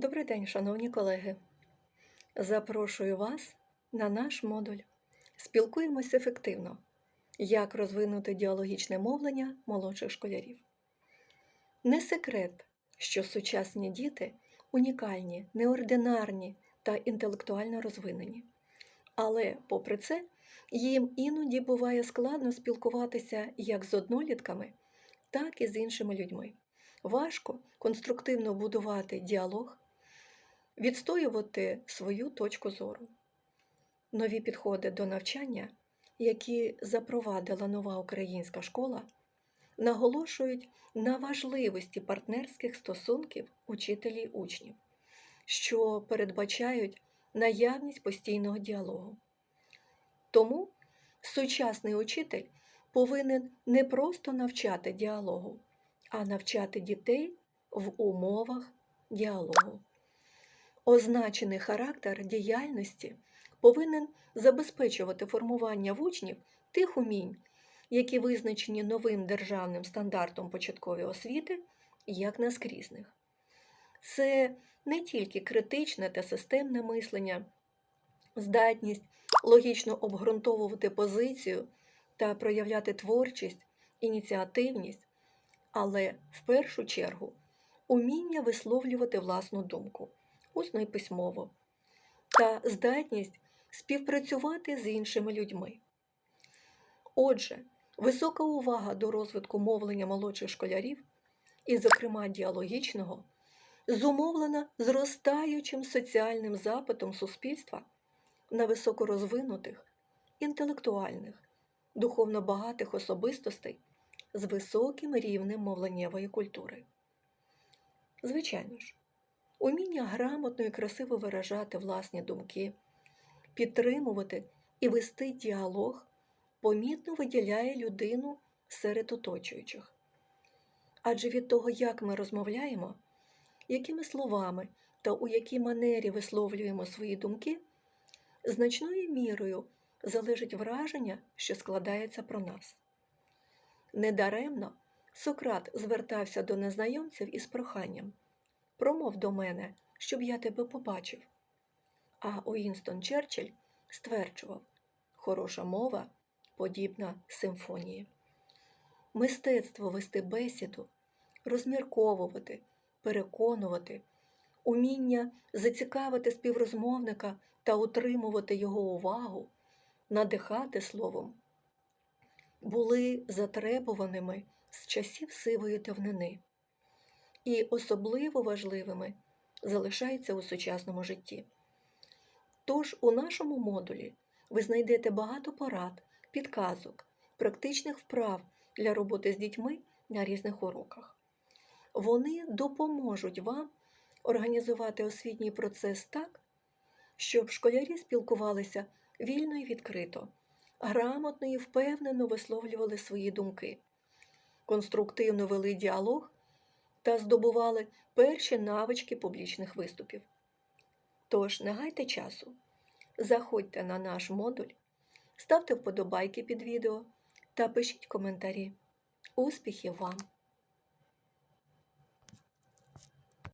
Добрий день, шановні колеги. Запрошую вас на наш модуль. Спілкуємось ефективно. Як розвинути діалогічне мовлення молодших школярів. Не секрет, що сучасні діти унікальні, неординарні та інтелектуально розвинені. Але, попри це, їм іноді буває складно спілкуватися як з однолітками, так і з іншими людьми. Важко конструктивно будувати діалог, відстоювати свою точку зору. Нові підходи до навчання, які запровадила нова українська школа, наголошують на важливості партнерських стосунків учителів учнів, що передбачають наявність постійного діалогу. Тому сучасний учитель повинен не просто навчати діалогу, а навчати дітей в умовах діалогу. Означений характер діяльності повинен забезпечувати формування в учнів тих умінь, які визначені новим державним стандартом початкової освіти як наскрізних. Це не тільки критичне та системне мислення, здатність логічно обґрунтовувати позицію та проявляти творчість, ініціативність, але в першу чергу уміння висловлювати власну думку, усно і письмово, та здатність співпрацювати з іншими людьми. Отже, висока увага до розвитку мовлення молодших школярів, і, зокрема, діалогічного, зумовлена зростаючим соціальним запитом суспільства на високорозвинутих, інтелектуальних, духовно багатих особистостей з високим рівнем мовленнєвої культури. Звичайно ж, уміння грамотно і красиво виражати власні думки, підтримувати і вести діалог помітно виділяє людину серед оточуючих. Адже від того, як ми розмовляємо, якими словами та у якій манері висловлюємо свої думки, значною мірою залежить враження, що складається про нас. Недаремно Сократ звертався до незнайомців із проханням Промов до мене, щоб я тебе побачив. А Уінстон Черчилль стверджував хороша мова подібна симфонії. Мистецтво вести бесіду, розмірковувати, переконувати, уміння зацікавити співрозмовника та утримувати його увагу, надихати словом, були затребуваними з часів сивої давнини і особливо важливими залишаються у сучасному житті. Тож у нашому модулі ви знайдете багато порад, підказок, практичних вправ для роботи з дітьми на різних уроках. Вони допоможуть вам організувати освітній процес так, щоб школярі спілкувалися вільно і відкрито, грамотно і впевнено висловлювали свої думки, конструктивно вели діалог та здобували перші навички публічних виступів. Тож, не гайте часу, заходьте на наш модуль, ставте вподобайки під відео та пишіть коментарі. Успіхів вам!